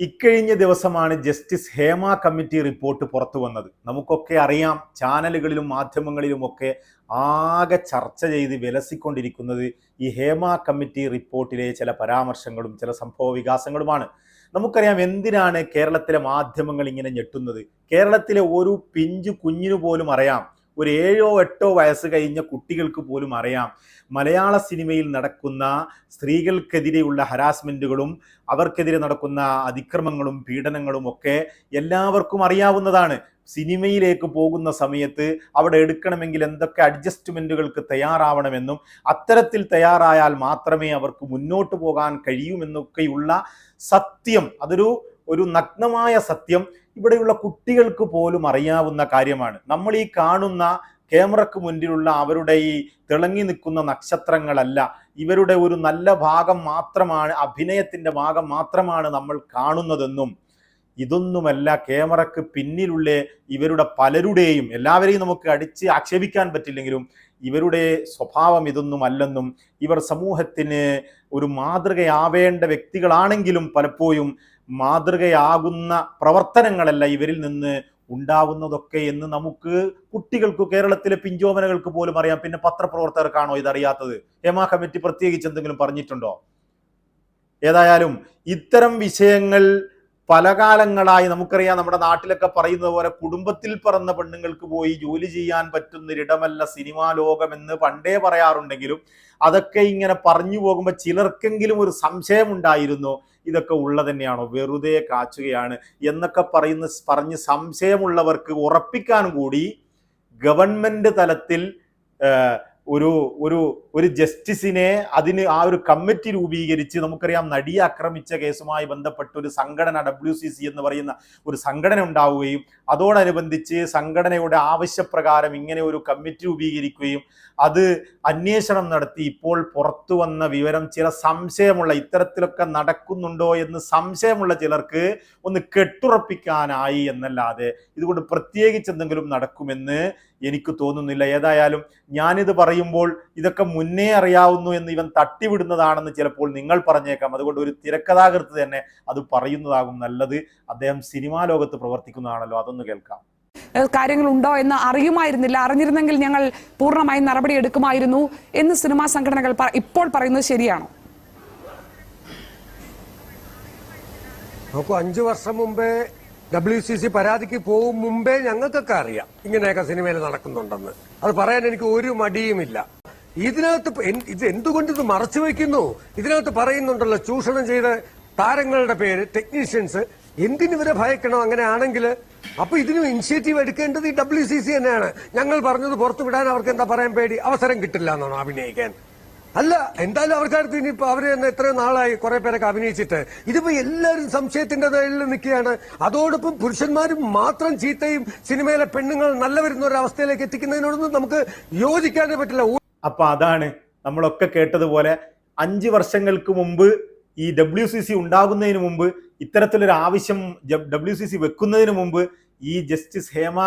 ഇക്കഴിഞ്ഞ ദിവസമാണ് justice Hema committee report പുറത്തു വന്നത്. നമുക്കൊക്കെ അറിയാം ചാനലുകളിലും മാധ്യമങ്ങളിലും ഒക്കെ ആകെ ചർച്ച ചെയ്ത് വിലസിക്കൊണ്ടിരിക്കുന്നത് ഈ ഹേമ കമ്മിറ്റി റിപ്പോർട്ടിലെ ചില പരാമർശങ്ങളും ചില സംഭവ വികാസങ്ങളുമാണ്. നമുക്കറിയാം എന്തിനാണ് കേരളത്തിലെ മാധ്യമങ്ങൾ ഇങ്ങനെ ഞെട്ടുന്നത്? കേരളത്തിലെ ഒരു പിഞ്ചു കുഞ്ഞിനു പോലും അറിയാം ഒരു ഏഴോ എട്ടോ വയസ്സ് കഴിഞ്ഞ കുട്ടികൾക്ക് പോലും അറിയാം. മലയാള സിനിമയിൽ നടക്കുന്ന സ്ത്രീകൾക്കെതിരെയുള്ള ഹരാസ്മെന്റുകളും അവർക്കെതിരെ നടക്കുന്ന അതിക്രമങ്ങളും പീഡനങ്ങളും ഒക്കെ എല്ലാവർക്കും അറിയാവുന്നതാണ്. സിനിമയിലേക്ക് പോകുന്ന സമയത്ത് അവിടെ എടുക്കണമെങ്കിൽ എന്തൊക്കെ അഡ്ജസ്റ്റ്മെന്റുകൾക്ക് തയ്യാറാവണമെന്നും അത്തരത്തിൽ തയ്യാറായാൽ മാത്രമേ അവർക്ക് മുന്നോട്ട് പോകാൻ കഴിയുമെന്നൊക്കെയുള്ള സത്യം അതൊരു ഒരു നഗ്നമായ സത്യം ഇവിടെയുള്ള കുട്ടികൾക്ക് പോലും അറിയാവുന്ന കാര്യമാണ്. നമ്മൾ ഈ കാണുന്ന ക്യാമറക്ക് മുന്നിലുള്ള അവരുടെ ഈ തിളങ്ങി നിൽക്കുന്ന നക്ഷത്രങ്ങളല്ല. ഇവരുടെ ഒരു നല്ല ഭാഗം മാത്രമാണ് അഭിനയത്തിന്റെ ഭാഗം മാത്രമാണ് നമ്മൾ കാണുന്നതെന്നും. ഇതൊന്നുമല്ല ക്യാമറക്ക് പിന്നിലുള്ള ഇവരുടെ പലരുടെയും എല്ലാവരെയും നമുക്ക് അടിച്ച് ആക്ഷേപിക്കാൻ പറ്റില്ലെങ്കിലും ഇവരുടെ സ്വഭാവം ഇതൊന്നുമല്ലെന്നും ഇവർ സമൂഹത്തിന് ഒരു മാതൃകയാവേണ്ട വ്യക്തികളാണെങ്കിലും പലപ്പോഴും മാതൃകയാകുന്ന പ്രവർത്തനങ്ങളല്ല ഇവരിൽ നിന്ന് ഉണ്ടാവുന്നതൊക്കെ എന്ന് നമുക്ക് കുട്ടികൾക്ക് കേരളത്തിലെ പിഞ്ചോമനകൾക്ക് പോലും അറിയാം. പിന്നെ പത്രപ്രവർത്തകർക്കാണോ ഇതറിയാത്തത്? ഹേമ കമ്മിറ്റി പ്രത്യേകിച്ച് എന്തെങ്കിലും പറഞ്ഞിട്ടുണ്ടോ? ഏതായാലും ഇത്തരം വിഷയങ്ങൾ പല കാലങ്ങളായി നമുക്കറിയാം. നമ്മുടെ നാട്ടിലൊക്കെ പറയുന്നത് പോലെ കുടുംബത്തിൽ പറന്ന പെണ്ണുങ്ങൾക്ക് പോയി ജോലി ചെയ്യാൻ പറ്റുന്നൊരിടമല്ല സിനിമാ ലോകം എന്ന് പണ്ടേ പറയാറുണ്ടെങ്കിലും അതൊക്കെ ഇങ്ങനെ പറഞ്ഞു പോകുമ്പോൾ ചിലർക്കെങ്കിലും ഒരു സംശയം ഉണ്ടായിരുന്നു ഇതൊക്കെ ഉള്ളത് തന്നെയാണോ വെറുതെ കാച്ചുകയാണ് എന്നൊക്കെ പറയുന്ന പറഞ്ഞ് സംശയമുള്ളവർക്ക് ഉറപ്പിക്കാൻ കൂടി ഗവൺമെന്റ് തലത്തിൽ ഒരു ഒരു ഒരു ജസ്റ്റിസിനെ അതിന് ആ ഒരു കമ്മിറ്റി രൂപീകരിച്ച് നമുക്കറിയാം നടിയെ ആക്രമിച്ച കേസുമായി ബന്ധപ്പെട്ട ഒരു സംഘടന ഡബ്ല്യു സി സി എന്ന് പറയുന്ന ഒരു സംഘടന ഉണ്ടാവുകയും അതോടനുബന്ധിച്ച് സംഘടനയുടെ ആവശ്യപ്രകാരം ഇങ്ങനെ ഒരു കമ്മിറ്റി രൂപീകരിക്കുകയും അത് അന്വേഷണം നടത്തി. ഇപ്പോൾ പുറത്തു വന്ന വിവരം ചില സംശയമുള്ള ഇത്തരത്തിലൊക്കെ നടക്കുന്നുണ്ടോ എന്ന് സംശയമുള്ള ചിലർക്ക് ഒന്ന് കെട്ടുറപ്പിക്കാനായി എന്നല്ലാതെ ഇതുകൊണ്ട് പ്രത്യേകിച്ച് എന്തെങ്കിലും നടക്കുമെന്ന് എനിക്ക് തോന്നുന്നില്ല. ഏതായാലും ഞാനിത് പറയുമ്പോൾ ഇതൊക്കെ മുന്നേ അറിയാവുന്നു എന്ന് ഇവൻ തട്ടിവിടുന്നതാണെന്ന് ചിലപ്പോൾ നിങ്ങൾ പറഞ്ഞേക്കാം. അതുകൊണ്ട് ഒരു തിരക്കഥാകൃത്ത് തന്നെ അത് പറയുന്നതാകും നല്ലത്. അദ്ദേഹം സിനിമാ ലോകത്ത് പ്രവർത്തിക്കുന്നതാണല്ലോ. അതൊന്ന് കേൾക്കാം. കാര്യങ്ങളുണ്ടോ എന്ന് അറിയുമായിരുന്നില്ല. അറിഞ്ഞിരുന്നെങ്കിൽ ഞങ്ങൾ പൂർണമായും നടപടി എടുക്കുമായിരുന്നു എന്ന് സിനിമാ സംഘടനകൾ ഇപ്പോൾ പറയുന്നത് ശരിയാണോ? നോക്കൂ അഞ്ചു വർഷം മുമ്പേ ഡബ്ല്യു സി സി പരാതിക്ക് പോകും മുമ്പേ ഞങ്ങൾക്കൊക്കെ അറിയാം ഇങ്ങനെയൊക്കെ സിനിമയിൽ നടക്കുന്നുണ്ടെന്ന്. അത് പറയാൻ എനിക്ക് ഒരു മടിയുമില്ല. ഇതിനകത്ത് ഇത് എന്തുകൊണ്ട് ഇത് മറച്ചു വെക്കുന്നു ഇതിനകത്ത് പറയുന്നുണ്ടല്ലോ ചൂഷണം ചെയ്ത താരങ്ങളുടെ പേര് ടെക്നീഷ്യൻസ് എന്തിനിവരെ ഭയക്കണം? അങ്ങനെ ആണെങ്കിൽ അപ്പൊ ഇതിന് ഇനിഷ്യേറ്റീവ് എടുക്കേണ്ടത് ഈ ഡബ്ല്യു സി സി തന്നെയാണ്. ഞങ്ങൾ പറഞ്ഞത് പുറത്തു വിടാൻ അവർക്ക് എന്താ പറയാൻ പേടി? അവസരം കിട്ടില്ല എന്നാണോ അഭിനയിക്കാൻ. അല്ല എന്തായാലും ആൾക്കാർക്ക് ഇനിയിപ്പോ അവർ തന്നെ എത്രയോ നാളായി കുറെ പേരൊക്കെ അഭിനയിച്ചിട്ട്. ഇതിപ്പോ എല്ലാവരും സംശയത്തിന്റെ തലയിൽ നിൽക്കുകയാണ്. അതോടൊപ്പം പുരുഷന്മാരും മാത്രം ചീത്തയും സിനിമയിലെ പെണ്ണുങ്ങൾ നല്ല വരുന്ന ഒരു അവസ്ഥയിലേക്ക് എത്തിക്കുന്നതിനോടൊന്നും നമുക്ക് യോജിക്കാനേ പറ്റില്ല. അപ്പൊ അതാണ് നമ്മളൊക്കെ കേട്ടതുപോലെ അഞ്ചു വർഷങ്ങൾക്ക് മുമ്പ് ഈ ഡബ്ല്യു സി സി ഉണ്ടാകുന്നതിന് മുമ്പ് ഇത്തരത്തിലൊരു ആവശ്യം ഡബ്ല്യു സി സി വെക്കുന്നതിന് മുമ്പ് ഈ ജസ്റ്റിസ് ഹേമ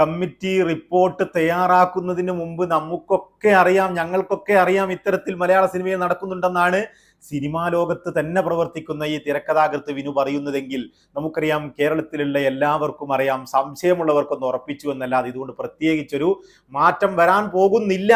കമ്മിറ്റി റിപ്പോർട്ട് തയ്യാറാക്കുന്നതിന് മുമ്പ് നമുക്കൊക്കെ അറിയാം ഞങ്ങൾക്കൊക്കെ അറിയാം ഇത്തരത്തിൽ മലയാള സിനിമയിൽ നടക്കുന്നുണ്ടെന്നാണ് സിനിമാ ലോകത്ത് തന്നെ പ്രവർത്തിക്കുന്ന ഈ തിരക്കഥാകൃത്ത് വിനു പറയുന്നതെങ്കിൽ നമുക്കറിയാം കേരളത്തിലുള്ള എല്ലാവർക്കും അറിയാം സംശയമുള്ളവർക്കൊന്ന് ഉറപ്പിച്ചു എന്നല്ലാതെ ഇതുകൊണ്ട് പ്രത്യേകിച്ചൊരു മാറ്റം വരാൻ പോകുന്നില്ല.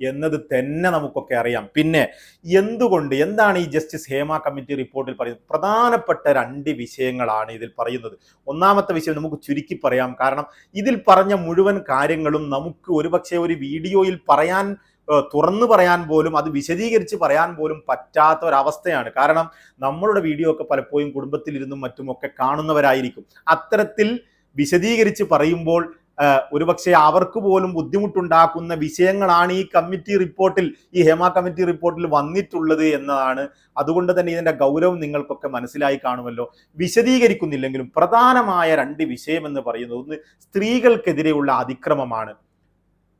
എന്നത് തന്നെ നമുക്കൊക്കെ അറിയാം. പിന്നെ എന്തുകൊണ്ട് എന്താണ് ഈ ജസ്റ്റിസ് ഹേമ കമ്മിറ്റി റിപ്പോർട്ടിൽ പറയുന്നത്? പ്രധാനപ്പെട്ട രണ്ട് വിഷയങ്ങളാണ് ഇതിൽ പറയുന്നത്. ഒന്നാമത്തെ വിഷയം നമുക്ക് ചുരുക്കി പറയാം. കാരണം ഇതിൽ പറഞ്ഞ മുഴുവൻ കാര്യങ്ങളും നമുക്ക് ഒരുപക്ഷെ ഒരു വീഡിയോയിൽ പറയാൻ തുറന്നു പറയാൻ പോലും അത് വിശദീകരിച്ച് പറയാൻ പോലും പറ്റാത്ത ഒരവസ്ഥയാണ്. കാരണം നമ്മളുടെ വീഡിയോ ഒക്കെ പലപ്പോഴും കുടുംബത്തിലിരുന്നും മറ്റുമൊക്കെ കാണുന്നവരായിരിക്കും. അത്തരത്തിൽ വിശദീകരിച്ച് പറയുമ്പോൾ ഒരുപക്ഷെ അവർക്ക് പോലും ബുദ്ധിമുട്ടുണ്ടാക്കുന്ന വിഷയങ്ങളാണ് ഈ കമ്മിറ്റി റിപ്പോർട്ടിൽ ഈ ഹേമ കമ്മിറ്റി റിപ്പോർട്ടിൽ വന്നിട്ടുള്ളത് എന്നതാണ്. അതുകൊണ്ട് തന്നെ ഇതിന്റെ ഗൗരവം നിങ്ങൾക്കൊക്കെ മനസ്സിലായി കാണുമല്ലോ. വിശദീകരിക്കുന്നില്ലെങ്കിലും പ്രധാനമായ രണ്ട് വിഷയം എന്ന് പറയുന്നത് ഒന്ന് സ്ത്രീകൾക്കെതിരെയുള്ള അതിക്രമമാണ്.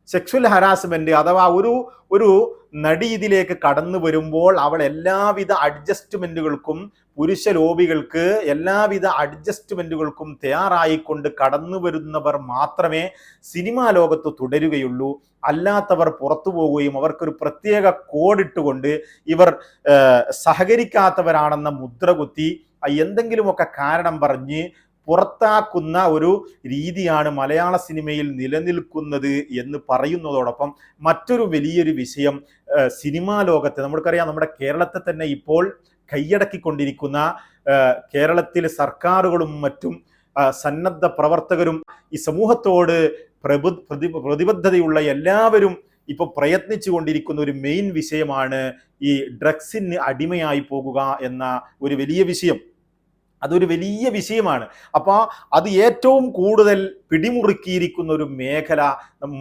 സെക്ഷൽ ഹരാസ്മെന്റ് അഥവാ ഒരു ഒരു നടി ഇതിലേക്ക് കടന്നു വരുമ്പോൾ അവൾ എല്ലാവിധ അഡ്ജസ്റ്റ്മെന്റുകൾക്കും പുരുഷ ലോബികൾക്ക് എല്ലാവിധ അഡ്ജസ്റ്റ്മെന്റുകൾക്കും തയ്യാറായിക്കൊണ്ട് കടന്നു വരുന്നവർ മാത്രമേ സിനിമാ ലോകത്ത് തുടരുകയുള്ളൂ. അല്ലാത്തവർ പുറത്തു പോവുകയും അവർക്കൊരു പ്രത്യേക കോഡിട്ടുകൊണ്ട് ഇവർ സഹകരിക്കാത്തവരാണെന്ന മുദ്ര കുത്തി എന്തെങ്കിലുമൊക്കെ കാരണം പറഞ്ഞ് പുറത്താക്കുന്ന ഒരു രീതിയാണ് മലയാള സിനിമയിൽ നിലനിൽക്കുന്നത് എന്ന് പറയുന്നതോടൊപ്പം മറ്റൊരു വലിയൊരു വിഷയം സിനിമാ ലോകത്തെ നമുക്കറിയാം നമ്മുടെ കേരളത്തെ തന്നെ ഇപ്പോൾ കൈയടക്കിക്കൊണ്ടിരിക്കുന്ന കേരളത്തിലെ സർക്കാരുകളും മറ്റും സന്നദ്ധ പ്രവർത്തകരും ഈ സമൂഹത്തോട് പ്രബു പ്രതി പ്രതിബദ്ധതയുള്ള എല്ലാവരും ഇപ്പൊ പ്രയത്നിച്ചു കൊണ്ടിരിക്കുന്ന ഒരു മെയിൻ വിഷയമാണ് ഈ ഡ്രഗ്സിന് അടിമയായി പോകുക എന്ന ഒരു വലിയ വിഷയം. അതൊരു വലിയ വിഷയമാണ്. അപ്പോൾ അത് ഏറ്റവും കൂടുതൽ പിടിമുറുക്കിയിരിക്കുന്ന ഒരു മേഖല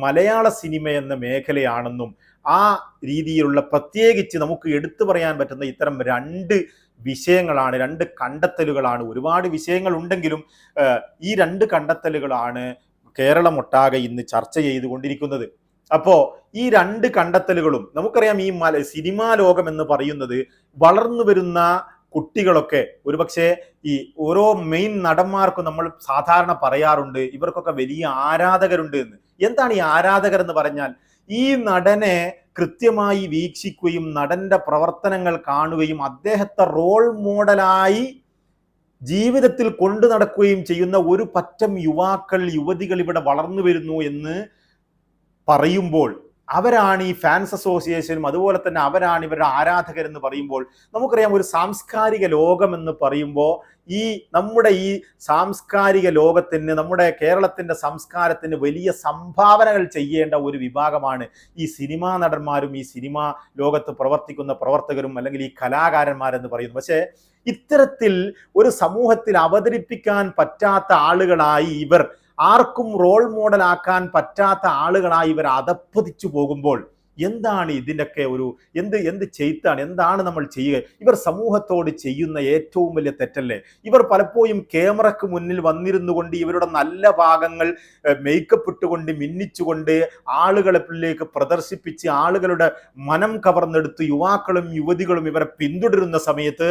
മലയാള സിനിമ എന്ന മേഖലയാണെന്നും ആ രീതിയിലുള്ള പ്രത്യേകിച്ച് നമുക്ക് എടുത്തു പറയാൻ പറ്റുന്ന ഇത്തരം രണ്ട് വിഷയങ്ങളാണ് രണ്ട് കണ്ടെത്തലുകളാണ്. ഒരുപാട് വിഷയങ്ങൾ ഉണ്ടെങ്കിലും ഈ രണ്ട് കണ്ടെത്തലുകളാണ് കേരളമൊട്ടാകെ ഇന്ന് ചർച്ച ചെയ്തുകൊണ്ടിരിക്കുന്നത്. അപ്പോ ഈ രണ്ട് കണ്ടെത്തലുകളും നമുക്കറിയാം ഈ മല സിനിമാ ലോകം എന്ന് പറയുന്നത് വളർന്നു വരുന്ന കുട്ടികളൊക്കെ ഒരുപക്ഷെ ഈ ഓരോ മെയിൻ നടന്മാർക്കും നമ്മൾ സാധാരണ പറയാറുണ്ട് ഇവർക്കൊക്കെ വലിയ ആരാധകരുണ്ട് എന്ന്. എന്താണ് ഈ ആരാധകർ എന്ന് പറഞ്ഞാൽ? ഈ നടനെ കൃത്യമായി വീക്ഷിക്കുകയും നടന്റെ പ്രവർത്തനങ്ങൾ കാണുകയും അദ്ദേഹത്തെ റോൾ മോഡലായി ജീവിതത്തിൽ കൊണ്ടു നടക്കുകയും ചെയ്യുന്ന ഒരു പറ്റം യുവാക്കൾ യുവതികൾ ഇവിടെ വളർന്നു വരുന്നു എന്ന് പറയുമ്പോൾ അവരാണ് ഈ ഫാൻസ് അസോസിയേഷനും അതുപോലെ തന്നെ അവരാണ് ഇവരുടെ ആരാധകരെന്ന് പറയുമ്പോൾ നമുക്കറിയാം ഒരു സാംസ്കാരിക ലോകം എന്ന് പറയുമ്പോൾ ഈ നമ്മുടെ ഈ സാംസ്കാരിക ലോകത്തിന് നമ്മുടെ കേരളത്തിന്റെ സംസ്കാരത്തിന് വലിയ സംഭാവനകൾ ചെയ്യേണ്ട ഒരു വിഭാഗമാണ് ഈ സിനിമാ നടന്മാരും ഈ സിനിമാ ലോകത്ത് പ്രവർത്തിക്കുന്ന പ്രവർത്തകരും അല്ലെങ്കിൽ ഈ കലാകാരന്മാരെന്ന് പറയുന്നു പക്ഷേ ഇത്തരത്തിൽ ഒരു സമൂഹത്തിൽ അവതരിപ്പിക്കാൻ പറ്റാത്ത ആളുകളായി ഇവർ ആർക്കും റോൾ മോഡൽ ആക്കാൻ പറ്റാത്ത ആളുകളായി ഇവർ അതപ്പതിച്ചു പോകുമ്പോൾ എന്താണ് ഇതിന്റെയൊക്കെ ഒരു എന്ത് എന്ത് ചെയ്ത്താണ് എന്താണ് നമ്മൾ ചെയ്യുക? ഇവർ സമൂഹത്തോട് ചെയ്യുന്ന ഏറ്റവും വലിയ തെറ്റല്ലേ? ഇവർ പലപ്പോഴും ക്യാമറയ്ക്ക് മുന്നിൽ വന്നിരുന്നു കൊണ്ട് ഇവരുടെ നല്ല ഭാഗങ്ങൾ മേക്കപ്പ് ഇട്ടുകൊണ്ട് മിന്നിച്ചുകൊണ്ട് ആളുകളിലേക്ക് പ്രദർശിപ്പിച്ച് ആളുകളുടെ മനം കവർന്നെടുത്ത് യുവാക്കളും യുവതികളും ഇവരെ പിന്തുടരുന്ന സമയത്ത്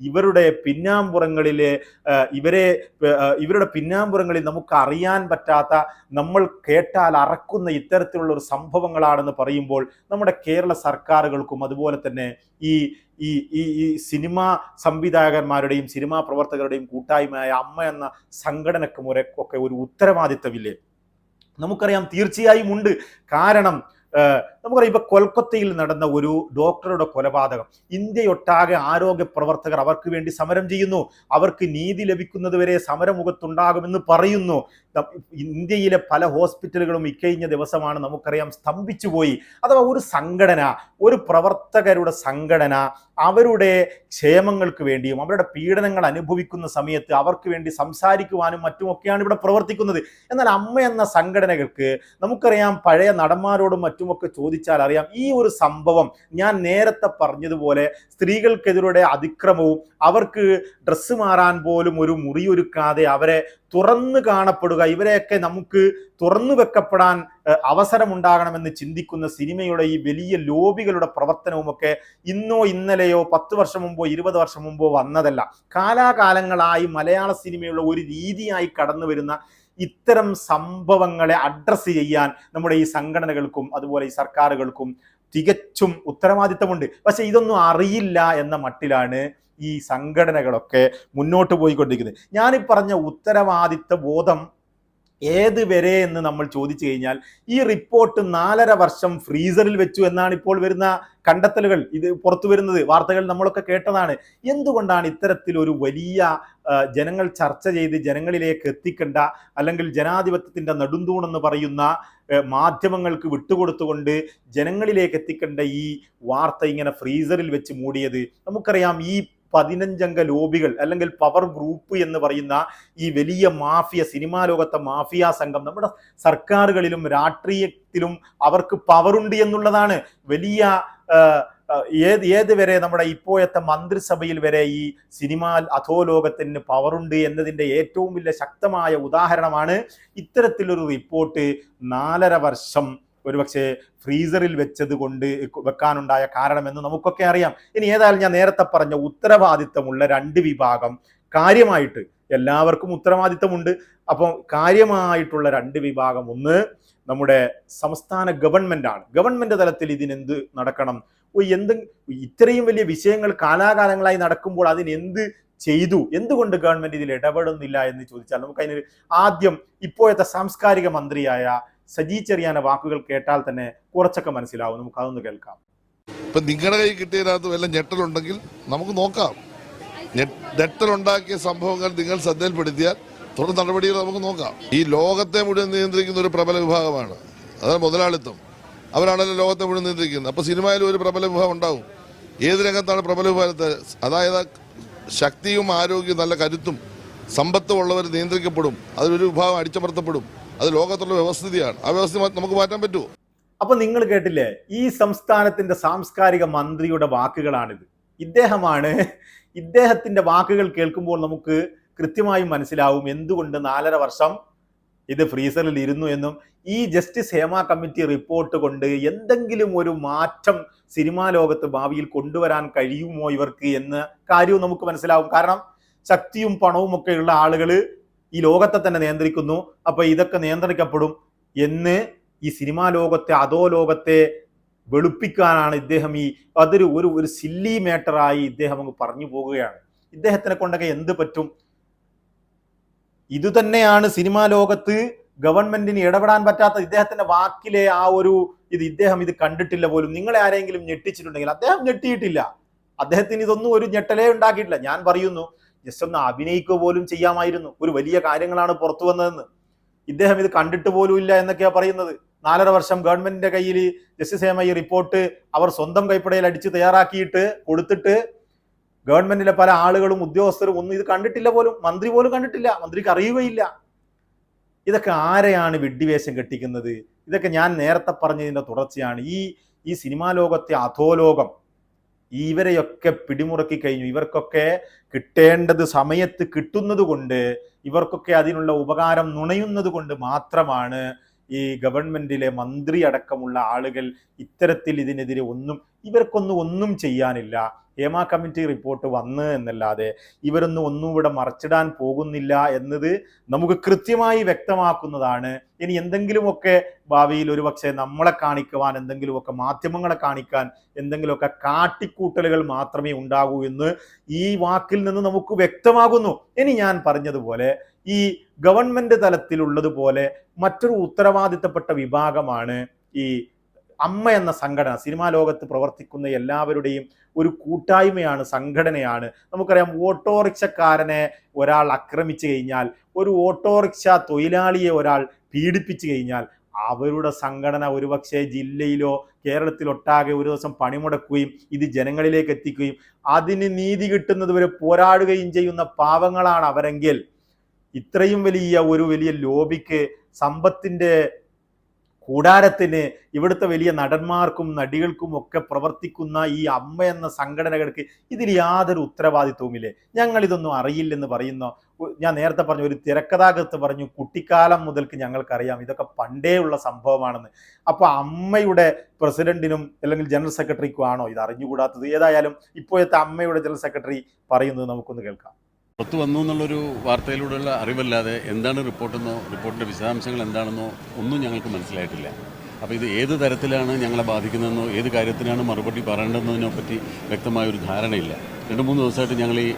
ഇവരുടെ പിന്നാമ്പുറങ്ങളിലെ ഇവരെ ഇവരുടെ പിന്നാമ്പുറങ്ങളിൽ നമുക്ക് അറിയാൻ പറ്റാത്ത നമ്മൾ കേട്ടാൽ അറക്കുന്ന ഇത്തരത്തിലുള്ള ഒരു സംഭവങ്ങളാണെന്ന് പറയുമ്പോൾ നമ്മുടെ കേരള സർക്കാരുകൾക്കും അതുപോലെ തന്നെ ഈ ഈ ഈ ഈ സിനിമാ സംവിധായകന്മാരുടെയും സിനിമാ പ്രവർത്തകരുടെയും കൂട്ടായ്മയായ അമ്മ എന്ന സംഘടനക്കും ഒരു ഒക്കെ ഒരു ഉത്തരവാദിത്തമില്ലേ? നമുക്കറിയാം തീർച്ചയായും ഉണ്ട്. കാരണം നമുക്കറിയാം ഇപ്പൊ കൊൽക്കത്തയിൽ നടന്ന ഒരു ഡോക്ടറുടെ കൊലപാതകം. ഇന്ത്യയൊട്ടാകെ ആരോഗ്യ പ്രവർത്തകർ അവർക്ക് വേണ്ടി സമരം ചെയ്യുന്നു. അവർക്ക് നീതി ലഭിക്കുന്നത് വരെ സമരമുഖത്തുണ്ടാകുമെന്ന് പറയുന്നു. ഇന്ത്യയിലെ പല ഹോസ്പിറ്റലുകളും ഇക്കഴിഞ്ഞ ദിവസമാണ് നമുക്കറിയാം സ്തംഭിച്ചു പോയി അഥവാ ഒരു സംഘടന ഒരു പ്രവർത്തകരുടെ സംഘടന അവരുടെ ക്ഷേമങ്ങൾക്ക് വേണ്ടിയും അവരുടെ പീഡനങ്ങൾ അനുഭവിക്കുന്ന സമയത്ത് അവർക്ക് വേണ്ടി സംസാരിക്കുവാനും മറ്റുമൊക്കെയാണ് ഇവിടെ പ്രവർത്തിക്കുന്നത്. എന്നാൽ അമ്മ എന്ന സംഘടനകൾക്ക് നമുക്കറിയാം പഴയ നടന്മാരോടും മറ്റുമൊക്കെ ചോദിച്ചാൽ അറിയാം ഈ ഒരു സംഭവം ഞാൻ നേരത്തെ പറഞ്ഞതുപോലെ സ്ത്രീകൾക്കെതിരുടെ അതിക്രമവും അവർക്ക് ഡ്രസ്സ് മാറാൻ പോലും ഒരു മുറിയൊരുക്കാതെ അവരെ തുറന്നു കാണപ്പെടുക ഇവരെയൊക്കെ നമുക്ക് തുറന്നു വെക്കപ്പെടാൻ അവസരമുണ്ടാകണമെന്ന് ചിന്തിക്കുന്ന സിനിമയുടെ ഈ വലിയ ലോബികളുടെ പ്രവർത്തനവുമൊക്കെ ഇന്നോ ഇന്നലെയോ പത്ത് വർഷം മുമ്പോ ഇരുപത് വർഷം മുമ്പോ വന്നതല്ല. കാലാകാലങ്ങളായി മലയാള സിനിമയുള്ള ഒരു രീതിയായി കടന്നു വരുന്ന ഇത്തരം സംഭവങ്ങളെ അഡ്രസ്സ് ചെയ്യാൻ നമ്മുടെ ഈ സംഘടനകൾക്കും അതുപോലെ ഈ സർക്കാരുകൾക്കും തികച്ചും ഉത്തരവാദിത്തമുണ്ട്. പക്ഷെ ഇതൊന്നും അറിയില്ല എന്ന മട്ടിലാണ് ഈ സംഘടനകളൊക്കെ മുന്നോട്ട് പോയിക്കൊണ്ടിരിക്കുന്നത്. ഞാനീ പറഞ്ഞ ഉത്തരവാദിത്ത ബോധം ഏത് വരെ എന്ന് നമ്മൾ ചോദിച്ചു കഴിഞ്ഞാൽ ഈ റിപ്പോർട്ട് നാലര വർഷം ഫ്രീസറിൽ വെച്ചു എന്നാണ് ഇപ്പോൾ വരുന്ന കണ്ടെത്തലുകൾ. ഇത് പുറത്തു വരുന്നത് വാർത്തകൾ നമ്മളൊക്കെ കേട്ടതാണ്. എന്തുകൊണ്ടാണ് ഇത്തരത്തിൽ ഒരു വലിയ ജനങ്ങൾ ചർച്ച ചെയ്ത് ജനങ്ങളിലേക്ക് എത്തിക്കേണ്ട അല്ലെങ്കിൽ ജനാധിപത്യത്തിന്റെ നെടുന്തൂണെന്ന് പറയുന്ന മാധ്യമങ്ങൾക്ക് വിട്ടുകൊടുത്തുകൊണ്ട് ജനങ്ങളിലേക്ക് എത്തിക്കേണ്ട ഈ വാർത്ത ഇങ്ങനെ ഫ്രീസറിൽ വെച്ച് മൂടിയത്? നമുക്കറിയാം ഈ പതിനഞ്ചംഗ ലോബികൾ അല്ലെങ്കിൽ പവർ ഗ്രൂപ്പ് എന്ന് പറയുന്ന ഈ വലിയ മാഫിയ സിനിമാ ലോകത്തെ മാഫിയ സംഘം നമ്മുടെ സർക്കാരുകളിലും രാഷ്ട്രീയത്തിലും അവർക്ക് പവറുണ്ട് എന്നുള്ളതാണ്. വലിയ ഏത് ഏത് വരെ നമ്മുടെ ഇപ്പോഴത്തെ മന്ത്രിസഭയിൽ വരെ ഈ സിനിമാ അധോലോകത്തിന് പവറുണ്ട് എന്നതിന്റെ ഏറ്റവും വലിയ ശക്തമായ ഉദാഹരണമാണ് ഇത്തരത്തിലൊരു റിപ്പോർട്ട് നാലര വർഷം ഒരുപക്ഷെ ഫ്രീസറിൽ വെച്ചത് കൊണ്ട് വെക്കാനുണ്ടായ കാരണമെന്ന് നമുക്കൊക്കെ അറിയാം. ഇനി ഏതായാലും ഞാൻ നേരത്തെ പറഞ്ഞ ഉത്തരവാദിത്തമുള്ള രണ്ട് വിഭാഗം കാര്യമായിട്ട് എല്ലാവർക്കും ഉത്തരവാദിത്തമുണ്ട്. അപ്പോൾ കാര്യമായിട്ടുള്ള രണ്ട് വിഭാഗം ഒന്ന് നമ്മുടെ സംസ്ഥാന ഗവൺമെന്റ് ആണ് ഗവൺമെന്റ് തലത്തിൽ ഇതിനെന്ത് നടക്കണം? എന്ത് ഇത്രയും വലിയ വിഷയങ്ങൾ കാലാകാലങ്ങളായി നടക്കുമ്പോൾ അതിനെന്ത് ചെയ്തു? എന്തുകൊണ്ട് ഗവൺമെന്റ് ഇതിൽ ഇടപെടുന്നില്ല എന്ന് ചോദിച്ചാൽ നമുക്ക് ആദ്യം ഇപ്പോഴത്തെ സാംസ്കാരിക മന്ത്രിയായ സജി വാക്കുകൾ കേട്ടാൽ തന്നെ കുറച്ചൊക്കെ മനസ്സിലാവും. നമുക്ക് അതൊന്ന് കേൾക്കാം. ഇപ്പൊ നിങ്ങളുടെ കൈ കിട്ടിയതിനകത്ത് വല്ല ഞെട്ടലുണ്ടെങ്കിൽ നമുക്ക് നോക്കാം. ഞെട്ടലുണ്ടാക്കിയ സംഭവങ്ങൾ നിങ്ങൾ ശ്രദ്ധയിൽപ്പെടുത്തിയാൽ തുടർ നടപടികൾ നമുക്ക് നോക്കാം. ഈ ലോകത്തെ മുഴുവൻ നിയന്ത്രിക്കുന്ന ഒരു പ്രബല വിഭാഗമാണ്. അതാണ് മുതലാളിത്തം. അവരാണല്ലോ ലോകത്തെ മുഴുവൻ നിയന്ത്രിക്കുന്നത്. അപ്പൊ സിനിമയിലും ഒരു പ്രബല വിഭാഗം ഉണ്ടാവും. ഏത് രംഗത്താണ് പ്രബല വിഭാഗത്തെ? അതായത് ശക്തിയും ആരോഗ്യവും നല്ല കരുത്തും സമ്പത്തും ഉള്ളവർ നിയന്ത്രിക്കപ്പെടും. അതിലൊരു വിഭാഗം അടിച്ചമർത്തപ്പെടും. അത് ലോകത്തുള്ള വ്യവസ്ഥിതിയാണ്. ആ വ്യവസ്ഥ നമുക്ക് മാറ്റാൻ പറ്റുമോ? അപ്പൊ നിങ്ങൾ കേട്ടില്ലേ ഈ സംസ്ഥാനത്തിന്റെ സാംസ്കാരിക മന്ത്രിയുടെ വാക്കുകളാണിത്. ഇദ്ദേഹമാണ് ഇദ്ദേഹത്തിന്റെ വാക്കുകൾ കേൾക്കുമ്പോൾ നമുക്ക് കൃത്യമായി മനസ്സിലാവും എന്തുകൊണ്ട് നാലര വർഷം ഇത് ഫ്രീസറിൽ ഇരുന്നു എന്നും ഈ ജസ്റ്റിസ് ഹേമ കമ്മിറ്റി റിപ്പോർട്ട് കൊണ്ട് എന്തെങ്കിലും ഒരു മാറ്റം സിനിമാ ലോകത്ത് ഭാവിയിൽ കൊണ്ടുവരാൻ കഴിയുമോ ഇവർക്ക് എന്ന് കാര്യവും നമുക്ക് മനസ്സിലാവും. കാരണം ശക്തിയും പണവും ഒക്കെയുള്ള ആളുകൾ ഈ ലോകത്തെ തന്നെ നിയന്ത്രിക്കുന്നു. അപ്പൊ ഇതൊക്കെ നിയന്ത്രിക്കപ്പെടും എന്ന് ഈ സിനിമാ ലോകത്തെ അതോ ലോകത്തെ വെളുപ്പിക്കാനാണ് ഇദ്ദേഹം ഈ അതൊരു ഒരു ഒരു സില്ലി മാറ്ററായി ഇദ്ദേഹം അങ്ങ് പറഞ്ഞു പോവുകയാണ്. ഇദ്ദേഹത്തിനെ കൊണ്ടൊക്കെ എന്ത് പറ്റും? ഇതുതന്നെയാണ് സിനിമാ ലോകത്ത് ഗവൺമെന്റിന് ഇടപെടാൻ പറ്റാത്ത ഇദ്ദേഹത്തിന്റെ വാക്കിലെ ആ ഒരു ഇത് ഇദ്ദേഹം ഇത് കണ്ടിട്ടില്ല പോലും. നിങ്ങളെ ആരെങ്കിലും ഞെട്ടിച്ചിട്ടുണ്ടെങ്കിൽ അദ്ദേഹം ഞെട്ടിയിട്ടില്ല. അദ്ദേഹത്തിന് ഇതൊന്നും ഒരു ഞെട്ടലേ ഉണ്ടാക്കിയിട്ടില്ല. ഞാൻ പറയുന്നു ജസ്റ്റ് ഒന്ന് അഭിനയിക്കുക പോലും ചെയ്യാമായിരുന്നു. ഒരു വലിയ കാര്യങ്ങളാണ് പുറത്തു വന്നതെന്ന്. ഇദ്ദേഹം ഇത് കണ്ടിട്ട് പോലും ഇല്ല എന്നൊക്കെയാ പറയുന്നത്. നാലര വർഷം ഗവൺമെന്റിന്റെ കയ്യിൽ ജസ്റ്റിസ് ഹേമ ഈ റിപ്പോർട്ട് അവർ സ്വന്തം കൈപ്പടയിൽ അടിച്ച് തയ്യാറാക്കിയിട്ട് കൊടുത്തിട്ട് ഗവൺമെന്റിലെ പല ആളുകളും ഉദ്യോഗസ്ഥരും ഒന്നും ഇത് കണ്ടിട്ടില്ല പോലും. മന്ത്രി പോലും കണ്ടിട്ടില്ല. മന്ത്രിക്ക് അറിയുകയില്ല. ഇതൊക്കെ ആരെയാണ് വിഡ്ഢിവേഷം കെട്ടിക്കുന്നത്? ഇതൊക്കെ ഞാൻ നേരത്തെ പറഞ്ഞതിന്റെ തുടർച്ചയാണ്. ഈ ഈ സിനിമാ ലോകത്തെ അധോലോകം ഇവരെയൊക്കെ പിടിമുറക്കി കഴിഞ്ഞു. ഇവർക്കൊക്കെ കിട്ടേണ്ടത് സമയത്ത് കിട്ടുന്നത് കൊണ്ട് ഇവർക്കൊക്കെ അതിനുള്ള ഉപകാരം നുണയുന്നത് കൊണ്ട് മാത്രമാണ് ഈ ഗവൺമെന്റിലെ മന്ത്രി അടക്കമുള്ള ആളുകൾ ഇത്തരത്തിൽ ഇതിനെതിരെ ഒന്നും ഇവർക്കൊന്നും ഒന്നും ചെയ്യാനില്ല. ഹേമ കമ്മിറ്റി റിപ്പോർട്ട് വന്ന് എന്നല്ലാതെ ഇവരൊന്നും ഒന്നും ഇവിടെ മറച്ചിടാൻ പോകുന്നില്ല എന്നത് നമുക്ക് കൃത്യമായി വ്യക്തമാക്കുന്നതാണ്. ഇനി എന്തെങ്കിലുമൊക്കെ ഭാവിയിൽ ഒരു പക്ഷേ നമ്മളെ കാണിക്കുവാൻ എന്തെങ്കിലുമൊക്കെ മാധ്യമങ്ങളെ കാണിക്കാൻ എന്തെങ്കിലുമൊക്കെ കാട്ടിക്കൂട്ടലുകൾ മാത്രമേ ഉണ്ടാകൂ എന്ന് ഈ വാക്കിൽ നിന്ന് നമുക്ക് വ്യക്തമാകുന്നു. ഇനി ഞാൻ പറഞ്ഞതുപോലെ ഈ ഗവൺമെന്റ് തലത്തിലുള്ളതുപോലെ മറ്റൊരു ഉത്തരവാദിത്തപ്പെട്ട വിഭാഗമാണ് ഈ അമ്മ എന്ന സംഘടന. സിനിമാ ലോകത്ത് പ്രവർത്തിക്കുന്ന എല്ലാവരുടെയും ഒരു കൂട്ടായ്മയാണ് സംഘടനയാണ്. നമുക്കറിയാം ഓട്ടോറിക്ഷക്കാരനെ ഒരാൾ ആക്രമിച്ചു കഴിഞ്ഞാൽ ഒരു ഓട്ടോറിക്ഷ തൊഴിലാളിയെ ഒരാൾ പീഡിപ്പിച്ചു കഴിഞ്ഞാൽ അവരുടെ സംഘടന ഒരുപക്ഷെ ജില്ലയിലോ കേരളത്തിലൊട്ടാകെ ഒരു ദിവസം പണിമുടക്കുകയും ഇത് ജനങ്ങളിലേക്ക് എത്തിക്കുകയും അതിന് നീതി കിട്ടുന്നത് വരെ പോരാടുകയും ചെയ്യുന്ന പാവങ്ങളാണ് അവരെങ്കിൽ ഇത്രയും വലിയ ഒരു വലിയ ലോബിക്ക് സമ്പത്തിന്റെ കൂടാരത്തിന് ഇവിടുത്തെ വലിയ നടന്മാർക്കും നടികൾക്കും ഒക്കെ പ്രവർത്തിക്കുന്ന ഈ അമ്മ എന്ന സംഘടനകൾക്ക് ഇതിൽ യാതൊരു ഉത്തരവാദിത്വവുമില്ലേ? ഞങ്ങൾ ഇതൊന്നും അറിയില്ലെന്ന് പറയുന്ന ഞാൻ നേരത്തെ പറഞ്ഞു ഒരു തിരക്കഥാകൃത്ത് പറഞ്ഞു കുട്ടിക്കാലം മുതൽക്ക് ഞങ്ങൾക്കറിയാം ഇതൊക്കെ പണ്ടേ ഉള്ള സംഭവമാണെന്ന്. അപ്പൊ അമ്മയുടെ പ്രസിഡന്റിനും അല്ലെങ്കിൽ ജനറൽ സെക്രട്ടറിക്കും ആണോ ഇത് അറിഞ്ഞുകൂടാത്തത്? ഏതായാലും ഇപ്പോഴത്തെ അമ്മയുടെ ജനറൽ സെക്രട്ടറി പറയുന്നത് നമുക്കൊന്ന് കേൾക്കാം. പുറത്തു വന്നു എന്നുള്ളൊരു വാർത്തയിലൂടെയുള്ള അറിവല്ലാതെ എന്താണ് റിപ്പോർട്ടെന്നോ റിപ്പോർട്ടിന്റെ വിശദാംശങ്ങൾ എന്താണെന്നോ ഒന്നും ഞങ്ങൾക്ക് മനസ്സിലായിട്ടില്ല. അപ്പോൾ ഇത് ഏത് തരത്തിലാണ് ഞങ്ങളെ ബാധിക്കുന്നതെന്നോ ഏത് കാര്യത്തിനാണ് മറുപടി പറയേണ്ടതെന്നതിനെ പറ്റി വ്യക്തമായൊരു ധാരണയില്ല. രണ്ട് മൂന്ന് ദിവസമായിട്ട് ഞങ്ങൾ ഈ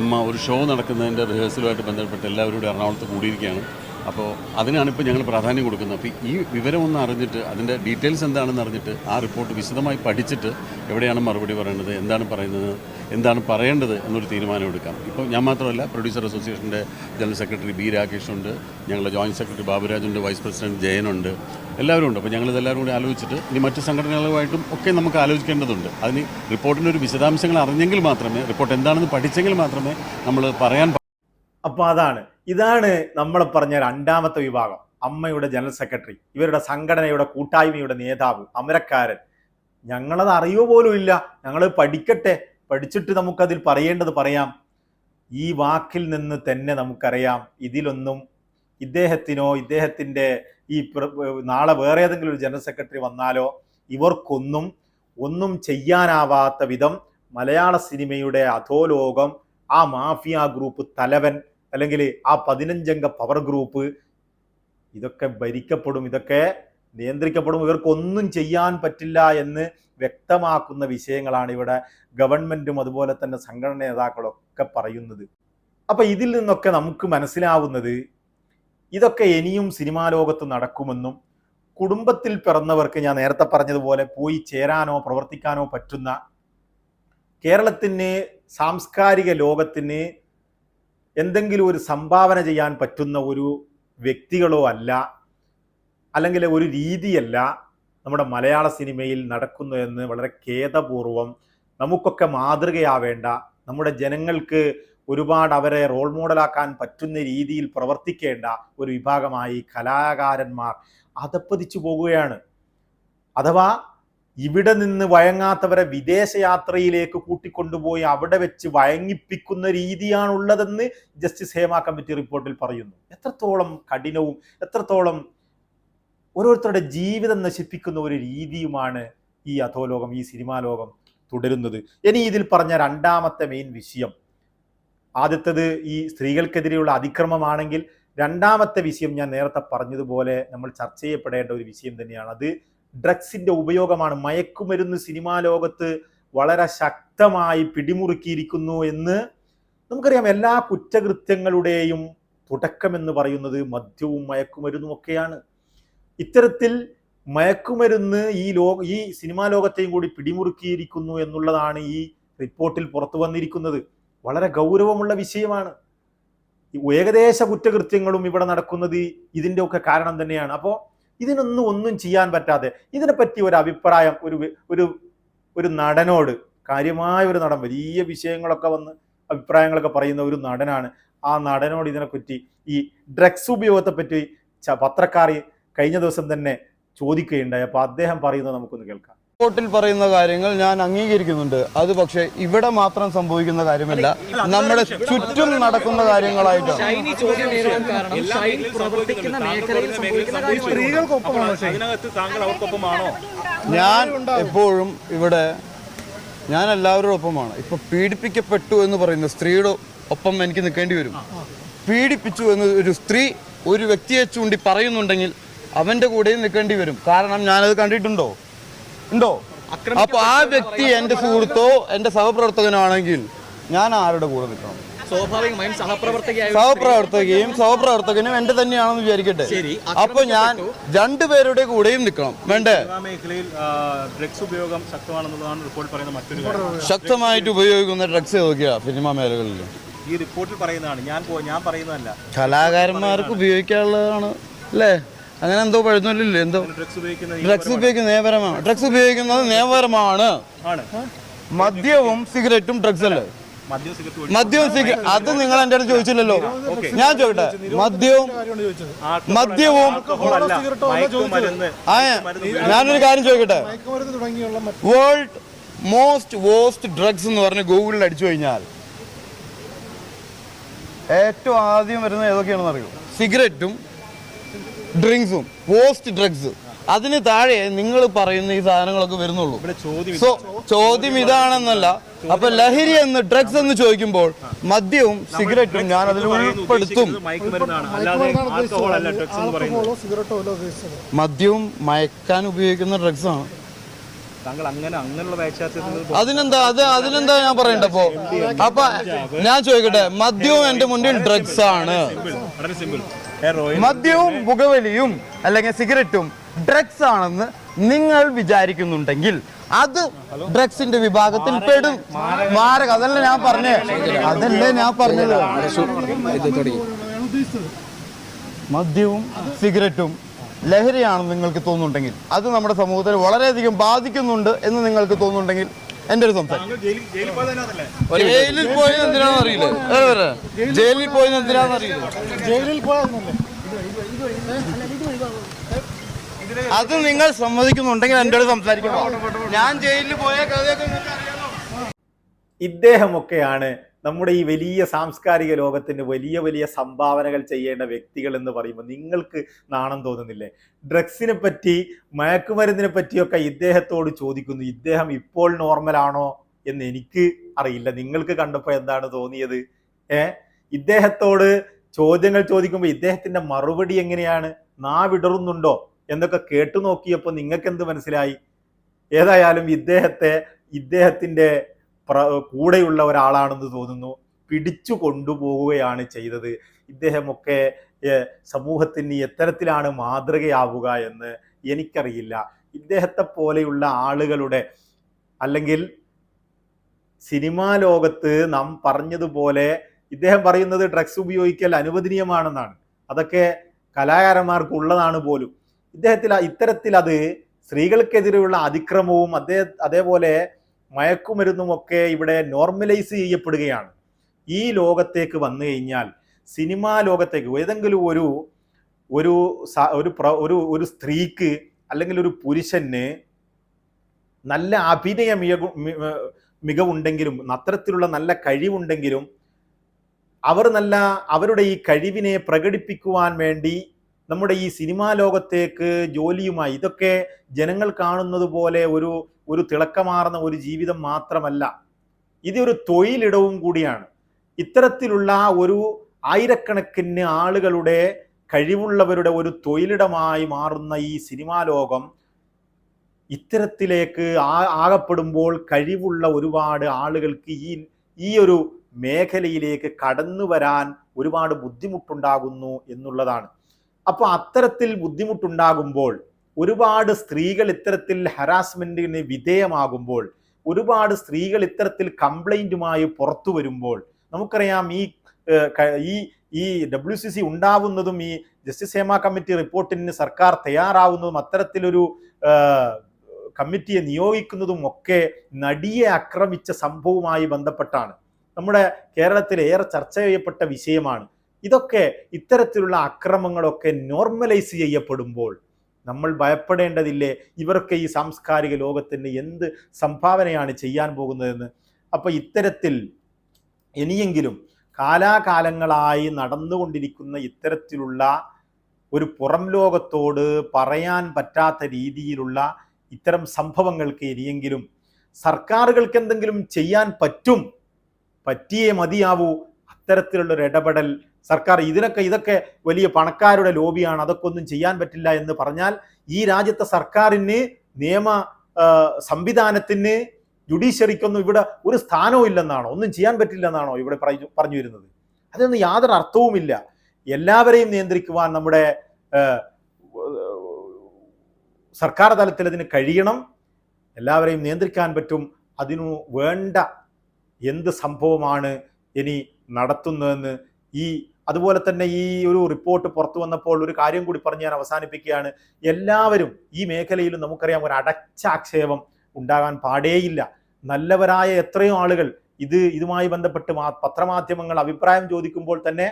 അമ്മ ഒരു ഷോ നടക്കുന്നതിന്റെ റിഹേഴ്സലുമായിട്ട് ബന്ധപ്പെട്ട് എല്ലാവരും എറണാകുളത്ത് കൂടിയിരിക്കുകയാണ്. അപ്പോൾ അതിനാണ് ഇപ്പോൾ ഞങ്ങൾ പ്രാധാന്യം കൊടുക്കുന്നത്. അപ്പോൾ ഈ വിവരം ഒന്ന് അറിഞ്ഞിട്ട് അതിന്റെ ഡീറ്റെയിൽസ് എന്താണെന്ന് അറിഞ്ഞിട്ട് ആ റിപ്പോർട്ട് വിശദമായി പഠിച്ചിട്ട് എവിടെയാണ് മറുപടി പറയേണ്ടത് എന്താണ് പറയുന്നത് എന്താണ് പറയേണ്ടത് എന്നൊരു തീരുമാനം എടുക്കാം. ഇപ്പോൾ ഞാൻ മാത്രമല്ല പ്രൊഡ്യൂസർ അസോസിയേഷന്റെ ജനറൽ സെക്രട്ടറി ബി രാകേഷ് ഉണ്ട് ഞങ്ങളുടെ ജോയിന്റ് സെക്രട്ടറി ബാബുരാജുണ്ട് വൈസ് പ്രസിഡന്റ് ജയനുണ്ട് എല്ലാവരും ഉണ്ട്. അപ്പോൾ ഞങ്ങളിതെല്ലാവരും കൂടി ആലോചിച്ചിട്ട് ഇനി മറ്റ് സംഘടനകളുമായിട്ടും ഒക്കെ നമുക്ക് ആലോചിക്കേണ്ടതുണ്ട്. അതിന് റിപ്പോർട്ടിന്റെ ഒരു വിശദാംശങ്ങൾ അറിഞ്ഞെങ്കിൽ മാത്രമേ റിപ്പോർട്ട് എന്താണെന്ന് പഠിച്ചെങ്കിൽ മാത്രമേ നമ്മൾ പറയാൻ അപ്പോൾ അതാണ്. ഇതാണ് നമ്മൾ പറഞ്ഞ രണ്ടാമത്തെ വിഭാഗം. അമ്മയുടെ ജനറൽ സെക്രട്ടറി ഇവരുടെ സംഘടനയുടെ കൂട്ടായ്മയുടെ നേതാവ് അമരക്കാരൻ. ഞങ്ങളത് അറിയോ പോലും ഇല്ല. ഞങ്ങൾ പഠിക്കട്ടെ. പഠിച്ചിട്ട് നമുക്കതിൽ പറയേണ്ടത് പറയാം. ഈ വാക്കിൽ നിന്ന് തന്നെ നമുക്കറിയാം. ഇതിലൊന്നും ഇദ്ദേഹത്തിനോ ഇദ്ദേഹത്തിന്റെ ഈ നാളെ വേറെ ഏതെങ്കിലും ഒരു ജനറൽ സെക്രട്ടറി വന്നാലോ ഇവർക്കൊന്നും ഒന്നും ചെയ്യാനാവാത്ത വിധം മലയാള സിനിമയുടെ അധോലോകം ആ മാഫിയ ഗ്രൂപ്പ് തലവൻ അല്ലെങ്കിൽ ആ പതിനഞ്ചംഗ പവർ ഗ്രൂപ്പ് ഇതൊക്കെ ഭരിക്കപ്പെടും. ഇതൊക്കെ നിയന്ത്രിക്കപ്പെടും ഇവർക്കൊന്നും ചെയ്യാൻ പറ്റില്ല എന്ന് വ്യക്തമാക്കുന്ന വിഷയങ്ങളാണ് ഇവിടെ ഗവൺമെന്റും അതുപോലെ തന്നെ സംഘടന നേതാക്കളൊക്കെ പറയുന്നത്. അപ്പൊ ഇതിൽ നിന്നൊക്കെ നമുക്ക് മനസ്സിലാവുന്നത് ഇതൊക്കെ ഇനിയും സിനിമാ ലോകത്ത് നടക്കുമെന്നും കുടുംബത്തിൽ പിറന്നവർക്ക് ഞാൻ നേരത്തെ പറഞ്ഞതുപോലെ പോയി ചേരാനോ പ്രവർത്തിക്കാനോ പറ്റുന്ന കേരളത്തിന് സാംസ്കാരിക ലോകത്തിന് എന്തെങ്കിലും ഒരു സംഭാവന ചെയ്യാൻ പറ്റുന്ന ഒരു വ്യക്തികളോ അല്ല അല്ലെങ്കിൽ ഒരു രീതിയല്ല നമ്മുടെ മലയാള സിനിമയിൽ നടക്കുന്നു എന്ന് വളരെ ഖേദപൂർവം നമുക്കൊക്കെ മാതൃകയാവേണ്ട നമ്മുടെ ജനങ്ങൾക്ക് ഒരുപാട് അവരെ റോൾ മോഡലാക്കാൻ പറ്റുന്ന രീതിയിൽ പ്രവർത്തിക്കേണ്ട ഒരു വിഭാഗമായി കലാകാരന്മാർ അതപ്പതിച്ചു പോകുകയാണ്. അഥവാ ഇവിടെ നിന്ന് വഴങ്ങാത്തവരെ വിദേശയാത്രയിലേക്ക് കൂട്ടിക്കൊണ്ടുപോയി അവിടെ വെച്ച് വഴങ്ങിപ്പിക്കുന്ന രീതിയാണുള്ളതെന്ന് ജസ്റ്റിസ് ഹേമ കമ്മിറ്റി റിപ്പോർട്ടിൽ പറയുന്നു. എത്രത്തോളം കഠിനവും എത്രത്തോളം ഓരോരുത്തരുടെ ജീവിതം നശിപ്പിക്കുന്ന ഒരു രീതിയുമാണ് ഈ അധോലോകം ഈ സിനിമാ ലോകം തുടരുന്നത്. ഇനി ഇതിൽ പറഞ്ഞ രണ്ടാമത്തെ മെയിൻ വിഷയം ആദ്യത്തേത് ഈ സ്ത്രീകൾക്കെതിരെയുള്ള അതിക്രമമാണെങ്കിൽ രണ്ടാമത്തെ വിഷയം ഞാൻ നേരത്തെ പറഞ്ഞതുപോലെ നമ്മൾ ചർച്ച ചെയ്യപ്പെടേണ്ട ഒരു വിഷയം തന്നെയാണ്. അത് ഡ്രഗ്സിന്റെ ഉപയോഗമാണ്. മയക്കുമരുന്ന് സിനിമാ ലോകത്ത് വളരെ ശക്തമായി പിടിമുറുക്കിയിരിക്കുന്നു എന്ന് നമുക്കറിയാം. എല്ലാ കുറ്റകൃത്യങ്ങളുടെയും തുടക്കം എന്ന് പറയുന്നത് മദ്യവും മയക്കുമരുന്നും ഒക്കെയാണ് ഇത്തരത്തിൽ മയക്കുമരുന്ന് ഈ ലോക ഈ സിനിമാ ലോകത്തെയും കൂടി പിടിമുറുക്കിയിരിക്കുന്നു എന്നുള്ളതാണ് ഈ റിപ്പോർട്ടിൽ പുറത്തു വന്നിരിക്കുന്നത്. വളരെ ഗൗരവമുള്ള വിഷയമാണ്. ഏകദേശ കുറ്റകൃത്യങ്ങളും ഇവിടെ നടക്കുന്നത് ഇതിന്റെ ഒക്കെ കാരണം തന്നെയാണ്. അപ്പോൾ ഇതിനൊന്നും ഒന്നും ചെയ്യാൻ പറ്റാതെ ഇതിനെപ്പറ്റി ഒരു അഭിപ്രായം ഒരു ഒരു ഒരു നടനോട് കാര്യമായ ഒരു നടൻ വലിയ വിഷയങ്ങളൊക്കെ വന്ന് അഭിപ്രായങ്ങളൊക്കെ പറയുന്ന ഒരു നടനാണ്. ആ നടനോട് ഇതിനെപ്പറ്റി ഈ ഡ്രഗ്സ് ഉപയോഗത്തെപ്പറ്റി പത്രക്കാർ കഴിഞ്ഞ ദിവസം തന്നെ ചോദിക്കുകയുണ്ടായി. അപ്പോൾ അദ്ദേഹം പറയുന്നത് നമുക്കൊന്ന് കേൾക്കാം. റിപ്പോർട്ടിൽ പറയുന്ന കാര്യങ്ങൾ ഞാൻ അംഗീകരിക്കുന്നുണ്ട്. അത് പക്ഷേ ഇവിടെ മാത്രം സംഭവിക്കുന്ന കാര്യമല്ല. നമ്മുടെ ചുറ്റും നടക്കുന്ന കാര്യങ്ങളായിട്ടാണ് ഞാൻ എപ്പോഴും ഇവിടെ ഞാൻ എല്ലാവരുടെ ഒപ്പമാണ്. ഇപ്പൊ പീഡിപ്പിക്കപ്പെട്ടു എന്ന് പറയുന്ന സ്ത്രീയുടെ ഒപ്പം എനിക്ക് നിൽക്കേണ്ടി വരും. പീഡിപ്പിച്ചു എന്ന് ഒരു സ്ത്രീ ഒരു വ്യക്തിയെ ചൂണ്ടി പറയുന്നുണ്ടെങ്കിൽ അവന്റെ കൂടെയും നിൽക്കേണ്ടി വരും. കാരണം ഞാനത് കണ്ടിട്ടുണ്ടോ? ഉണ്ടോ? അപ്പൊ ആ വ്യക്തി എന്റെ സുഹൃത്തോ എന്റെ സഹപ്രവർത്തകനാണെങ്കിൽ ഞാൻ ആരുടെ കൂടെ നിൽക്കണം? സ്വാഭാവികമായും സഹപ്രവർത്തകയായ സഹപ്രവർത്തകയും സഹപ്രവർത്തകനും എന്റെ തന്നെയാണെന്ന് വിചാരിക്കട്ടെ. ശരി, അപ്പൊ ഞാൻ രണ്ടുപേരുടെ കൂടെയും നിൽക്കണം. വേണ്ടേ? ഡ്രഗ്സ് ഉപയോഗം ശക്തമാണെന്നുള്ളതാണ് റിപ്പോർട്ട് പറയുന്ന മറ്റൊരു കാര്യം. ശക്തമായിട്ട് ഉപയോഗിക്കുന്ന ഡ്രഗ്സ് ഏതൊക്കെയാ സിനിമ മേഖലകളിൽ ഈ റിപ്പോർട്ടിൽ പറയുന്നതാണ്. ഞാൻ ഞാൻ പറയുന്നതല്ല. കലാകാരന്മാർക്ക് ഉപയോഗിക്കാനുള്ളതാണ് അല്ലേ? അങ്ങനെ എന്തോ പഴുന്നില്ലല്ലോ എന്തോ. ഡ്രഗ്സ് ഉപയോഗിക്കുന്ന ഈ ഡ്രഗ്സ് ഉപയോഗിക്കുന്നത് നിയമപരമാണ് ഡ്രഗ്സ് ഉപയോഗിക്കുന്നത് നിയമപരമാണ് ആണ്. മദ്യവും സിഗരറ്റും ഡ്രഗ്സ് അല്ലേ? മദ്യവും സിഗരറ്റ് അത് നിങ്ങൾ എന്റെ അടുത്ത് ചോദിച്ചില്ലല്ലോ. ഞാൻ ചോദിട്ടെ മദ്യവും മദ്യവും ആ ഞാനൊരു കാര്യം ചോദിക്കട്ടെ? വേൾഡ് മോസ്റ്റ് വേസ്റ്റ് ഡ്രഗ്സ് എന്ന് പറഞ്ഞ് ഗൂഗിളിൽ അടിച്ചു കഴിഞ്ഞാൽ ഏറ്റവും ആദ്യം വരുന്നത് ഏതൊക്കെയാണെന്ന് അറിയോ? സിഗരറ്റും ഡ്രിങ്ക്സും പോസ്റ്റ് ഡ്രഗ്സ്. അതിന് താഴെ നിങ്ങൾ പറയുന്ന ഈ സാധനങ്ങളൊക്കെ വരുന്നുള്ളൂ. ചോദ്യം സോ ചോദ്യം ഇതാണെന്നല്ല. അപ്പൊ ലഹരി എന്ന് ഡ്രഗ്സ് എന്ന് ചോദിക്കുമ്പോൾ മദ്യവും സിഗരറ്റും ഞാൻ അതിൽ ഉൾപ്പെടുത്തും. ഉദ്ദേശിക്കുന്നത് മയക്കുമരുന്നാണ് അല്ലാതെ ആൽക്കഹോൾ അല്ല ഡ്രഗ്സ് എന്ന് പറയുന്നത്. മദ്യവും മയക്കാൻ ഉപയോഗിക്കുന്ന ഡ്രഗ്സ് ആണ് താങ്കൾ അങ്ങനെ അങ്ങനെയുള്ള അതിനെന്താ അത് അതിനെന്താ ഞാൻ പറയണ്ട അപ്പോ അപ്പൊ ഞാൻ ചോദിക്കട്ടെ മദ്യവും എന്റെ മുന്നിൽ ഡ്രഗ്സ് ആണ്. വളരെ സിമ്പിൾ ഹെറോയിൻ മദ്യവും പുകവലിയും അല്ലെങ്കിൽ സിഗരറ്റും ഡ്രഗ്സ് ആണെന്ന് നിങ്ങൾ വിചാരിക്കുന്നുണ്ടെങ്കിൽ അത് ഡ്രഗ്സിന്റെ വിഭാഗത്തിൽ പെടും. മാരക അതല്ല ഞാൻ പറഞ്ഞേ. അതല്ലേ ഞാൻ പറഞ്ഞത്. മദ്യവും സിഗരറ്റും ലഹരിയാണെന്ന് നിങ്ങൾക്ക് തോന്നുന്നുണ്ടെങ്കിൽ അത് നമ്മുടെ സമൂഹത്തിൽ വളരെയധികം ബാധിക്കുന്നുണ്ട് എന്ന് നിങ്ങൾക്ക് തോന്നുന്നുണ്ടെങ്കിൽ എന്റെ ഒരു സംസാരം ജയിലിൽ പോയി പോയത് ജയിലിൽ എന്തിനാണെന്ന് അറിയില്ല. ജയിലിൽ പോയത് എന്തിനാണെന്ന് അറിയില്ല. അത് നിങ്ങൾ സമ്മതിക്കുന്നുണ്ടെങ്കിൽ എന്റെ അടുത്ത് സംസാരിക്കണം? ഞാൻ ജയിലിൽ പോയ കഥയൊക്കെ നിങ്ങൾക്ക് അറിയാമോ ഇദ്ദേഹമൊക്കെയാണ് നമ്മുടെ ഈ വലിയ സാംസ്കാരിക ലോകത്തിന് വലിയ വലിയ സംഭാവനകൾ ചെയ്യേണ്ട വ്യക്തികൾ എന്ന് പറയുമ്പോൾ നിങ്ങൾക്ക് നാണം തോന്നുന്നില്ലേ? ഡ്രഗ്സിനെ പറ്റി മയക്കുമരുന്നിനെ പറ്റിയൊക്കെ ഇദ്ദേഹത്തോട് ചോദിക്കുന്നു. ഇദ്ദേഹം ഇപ്പോൾ നോർമലാണോ എന്ന് എനിക്ക് അറിയില്ല. നിങ്ങൾക്ക് കണ്ടപ്പോൾ എന്താണ് തോന്നിയത്? ഏ? ഇദ്ദേഹത്തോട് ചോദ്യങ്ങൾ ചോദിക്കുമ്പോൾ ഇദ്ദേഹത്തിന്റെ മറുപടി എങ്ങനെയാണ്? നാവിടറുന്നുണ്ടോ എന്നൊക്കെ കേട്ടു നോക്കിയപ്പോൾ നിങ്ങൾക്ക് എന്ത് മനസ്സിലായി? ഏതായാലും ഇദ്ദേഹത്തെ ഇദ്ദേഹത്തിന്റെ പ്ര കൂടെയുള്ള ഒരാളാണെന്ന് തോന്നുന്നു. പിടിച്ചു കൊണ്ടുപോവുകയാണ് ചെയ്തത്. ഇദ്ദേഹമൊക്കെ സമൂഹത്തിന് എത്തരത്തിലാണ് മാതൃകയാവുക എന്ന് എനിക്കറിയില്ല. ഇദ്ദേഹത്തെ പോലെയുള്ള ആളുകളുടെ അല്ലെങ്കിൽ സിനിമാ ലോകത്ത് നാം പറഞ്ഞതുപോലെ ഇദ്ദേഹം പറയുന്നത് ഡ്രഗ്സ് ഉപയോഗിക്കൽ അനുവദനീയമാണെന്നാണ്. അതൊക്കെ കലാകാരന്മാർക്ക് ഉള്ളതാണ് പോലും. ഇദ്ദേഹത്തിൽ ഇത്തരത്തിൽ അത് സ്ത്രീകൾക്കെതിരെയുള്ള അതിക്രമവും അതേ അതേപോലെ മയക്കുമരുന്നും ഒക്കെ ഇവിടെ നോർമലൈസ് ചെയ്യപ്പെടുകയാണ്. ഈ ലോകത്തേക്ക് വന്നു കഴിഞ്ഞാൽ സിനിമാ ലോകത്തേക്ക് ഏതെങ്കിലും ഒരു ഒരു ഒരു ഒരു ഒരു സ്ത്രീക്ക് അല്ലെങ്കിൽ ഒരു പുരുഷന് നല്ല അഭിനയ മികവ് മികവുണ്ടെങ്കിലും അത്തരത്തിലുള്ള നല്ല കഴിവുണ്ടെങ്കിലും അവർ നല്ല അവരുടെ ഈ കഴിവിനെ പ്രകടിപ്പിക്കുവാൻ വേണ്ടി നമ്മുടെ ഈ സിനിമാ ലോകത്തേക്ക് ജോലിയുമായി ഇതൊക്കെ ജനങ്ങൾ കാണുന്നത് പോലെ ഒരു ഒരു തിളക്കമാർന്ന ഒരു ജീവിതം മാത്രമല്ല ഇതൊരു തൊഴിലിടവും കൂടിയാണ്. ഇത്തരത്തിലുള്ള ഒരു ആയിരക്കണക്കിന് ആളുകളുടെ കഴിവുള്ളവരുടെ ഒരു തൊഴിലിടമായി മാറുന്ന ഈ സിനിമാ ലോകം ഇത്തരത്തിലേക്ക് ആ- ആകപ്പെടുമ്പോൾ കഴിവുള്ള ഒരുപാട് ആളുകൾക്ക് ഈ ഈ ഒരു മേഖലയിലേക്ക് കടന്നു വരാൻ ഒരുപാട് ബുദ്ധിമുട്ടുണ്ടാകുന്നു എന്നുള്ളതാണ്. അപ്പോൾ അത്തരത്തിൽ ബുദ്ധിമുട്ടുണ്ടാകുമ്പോൾ ഒരുപാട് സ്ത്രീകൾ ഇത്തരത്തിൽ ഹരാസ്മെന്റിന് വിധേയമാകുമ്പോൾ ഒരുപാട് സ്ത്രീകൾ ഇത്തരത്തിൽ കംപ്ലൈന്റുമായി പുറത്തു വരുമ്പോൾ നമുക്കറിയാം ഈ ഈ ഈ ഡബ്ല്യു സി സി ഉണ്ടാവുന്നതും ഈ ജസ്റ്റിസ് ഹേമ കമ്മിറ്റി റിപ്പോർട്ടിന് സർക്കാർ തയ്യാറാവുന്നതും അത്തരത്തിലൊരു കമ്മിറ്റിയെ നിയോഗിക്കുന്നതും ഒക്കെ നടിയെ ആക്രമിച്ച സംഭവവുമായി ബന്ധപ്പെട്ടാണ്. നമ്മുടെ കേരളത്തിൽ ഏറെ ചർച്ച ചെയ്യപ്പെട്ട വിഷയമാണ്. ഇതൊക്കെ ഇത്തരത്തിലുള്ള അക്രമങ്ങളൊക്കെ നോർമലൈസ് ചെയ്യപ്പെടുമ്പോൾ നമ്മൾ ഭയപ്പെടേണ്ടതില്ലേ? ഇവർക്ക് ഈ സാംസ്കാരിക ലോകത്തിന് എന്ത് സംഭാവനയാണ് ചെയ്യാൻ പോകുന്നതെന്ന്? അപ്പോൾ ഇത്തരത്തിൽ ഇനിയെങ്കിലും കാലാകാലങ്ങളായി നടന്നുകൊണ്ടിരിക്കുന്ന ഇത്തരത്തിലുള്ള ഒരു പുറം ലോകത്തോട് പറയാൻ പറ്റാത്ത രീതിയിലുള്ള ഇത്തരം സംഭവങ്ങൾക്ക് ഇനിയെങ്കിലും സർക്കാരുകൾക്ക് എന്തെങ്കിലും ചെയ്യാൻ പറ്റും? പറ്റിയേ മതിയാവൂ. അത്തരത്തിലുള്ള ഒരു ഇടപെടൽ സർക്കാർ ഇതിനൊക്കെ ഇതൊക്കെ വലിയ പണക്കാരുടെ ലോബിയാണ്. അതൊക്കെ ഒന്നും ചെയ്യാൻ പറ്റില്ല എന്ന് പറഞ്ഞാൽ ഈ രാജ്യത്തെ സർക്കാരിന് നിയമ സംവിധാനത്തിന് ജുഡീഷ്യറിക്കൊന്നും ഇവിടെ ഒരു സ്ഥാനവും ഇല്ലെന്നാണോ? ഒന്നും ചെയ്യാൻ പറ്റില്ലെന്നാണോ ഇവിടെ പറഞ്ഞു പറഞ്ഞു വരുന്നത് അതൊന്നും യാതൊരു അർത്ഥവുമില്ല. എല്ലാവരെയും നിയന്ത്രിക്കുവാൻ നമ്മുടെ സർക്കാർ തലത്തിൽ അതിന് കഴിയണം. എല്ലാവരെയും നിയന്ത്രിക്കാൻ പറ്റും. അതിനു വേണ്ട എന്ത് സംഭവമാണ് ഇനി നടത്തുന്നതെന്ന് ഈ അതുപോലെ തന്നെ ഈ ഒരു റിപ്പോർട്ട് പുറത്തു വന്നപ്പോൾ ഒരു കാര്യം കൂടി പറഞ്ഞ് ഞാൻ അവസാനിപ്പിക്കുകയാണ്. എല്ലാവരും ഈ മേഖലയിലും നമുക്കറിയാം ഒരു അടച്ച ആക്ഷേപം ഉണ്ടാകാൻ പാടേയില്ല. നല്ലവരായ എത്രയോ ആളുകൾ ഇത് ഇതുമായി ബന്ധപ്പെട്ട് പത്രമാധ്യമങ്ങൾ അഭിപ്രായം ചോദിക്കുമ്പോൾ തന്നെ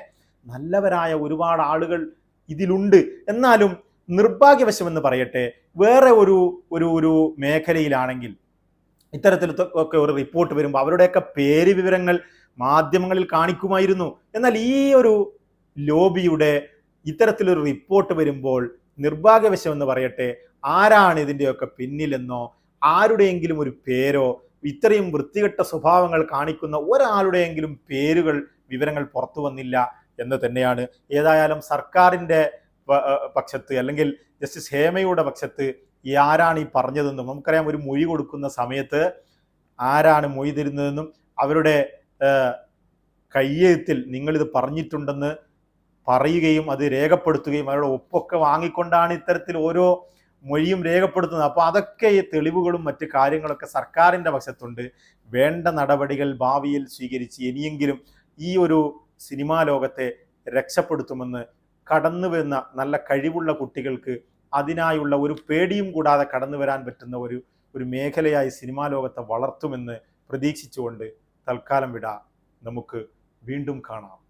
നല്ലവരായ ഒരുപാട് ആളുകൾ ഇതിലുണ്ട്. എന്നാലും നിർഭാഗ്യവശമെന്ന് പറയട്ടെ വേറെ ഒരു ഒരു ഒരു മേഖലയിലാണെങ്കിൽ ഇത്തരത്തിൽ ഒക്കെ ഒരു റിപ്പോർട്ട് വരുമ്പോൾ അവരുടെയൊക്കെ പേര് വിവരങ്ങൾ മാധ്യമങ്ങളിൽ കാണിക്കുമായിരുന്നു. എന്നാൽ ഈ ഒരു ലോബിയുടെ ഇത്തരത്തിലൊരു റിപ്പോർട്ട് വരുമ്പോൾ നിർഭാഗ്യവശം എന്ന് പറയട്ടെ ആരാണ് ഇതിന്റെയൊക്കെ പിന്നിലെന്നോ ആരുടെയെങ്കിലും ഒരു പേരോ ഇത്രയും വൃത്തികെട്ട സ്വഭാവങ്ങൾ കാണിക്കുന്ന ഒരാളുടെയെങ്കിലും പേരുകൾ വിവരങ്ങൾ പുറത്തു വന്നില്ല എന്ന് തന്നെയാണ്. ഏതായാലും സർക്കാരിന്റെ പക്ഷത്ത് അല്ലെങ്കിൽ ജസ്റ്റിസ് ഹേമയുടെ പക്ഷത്ത് ഈ ആരാണ് ഈ പറഞ്ഞതെന്നും നമുക്കറിയാം ഒരു മൊഴി കൊടുക്കുന്ന സമയത്ത് ആരാണ് മൊഴി തരുന്നതെന്നും അവരുടെ കയ്യെഴുത്തിൽ നിങ്ങളിത് പറഞ്ഞിട്ടുണ്ടെന്ന് പറയുകയും അത് രേഖപ്പെടുത്തുകയും അവരുടെ ഒപ്പൊക്കെ വാങ്ങിക്കൊണ്ടാണ് ഇത്തരത്തിൽ ഓരോ മൊഴിയും രേഖപ്പെടുത്തുന്നത്. അപ്പോൾ അതൊക്കെ ഈ തെളിവുകളും മറ്റ് കാര്യങ്ങളൊക്കെ സർക്കാരിന്റെ വശത്തുണ്ട്. വേണ്ട നടപടികൾ ഭാവിയിൽ സ്വീകരിച്ച് ഇനിയെങ്കിലും ഈ ഒരു സിനിമാ ലോകത്തെ രക്ഷപ്പെടുത്തുമെന്ന് കടന്നു വരുന്ന നല്ല കഴിവുള്ള കുട്ടികൾക്ക് അതിനായുള്ള ഒരു പേടിയും കൂടാതെ കടന്നു വരാൻ പറ്റുന്ന ഒരു ഒരു മേഖലയായി സിനിമാ ലോകത്തെ വളർത്തുമെന്ന് പ്രതീക്ഷിച്ചുകൊണ്ട് തൽക്കാലം വിട. നമുക്ക് വീണ്ടും കാണാം.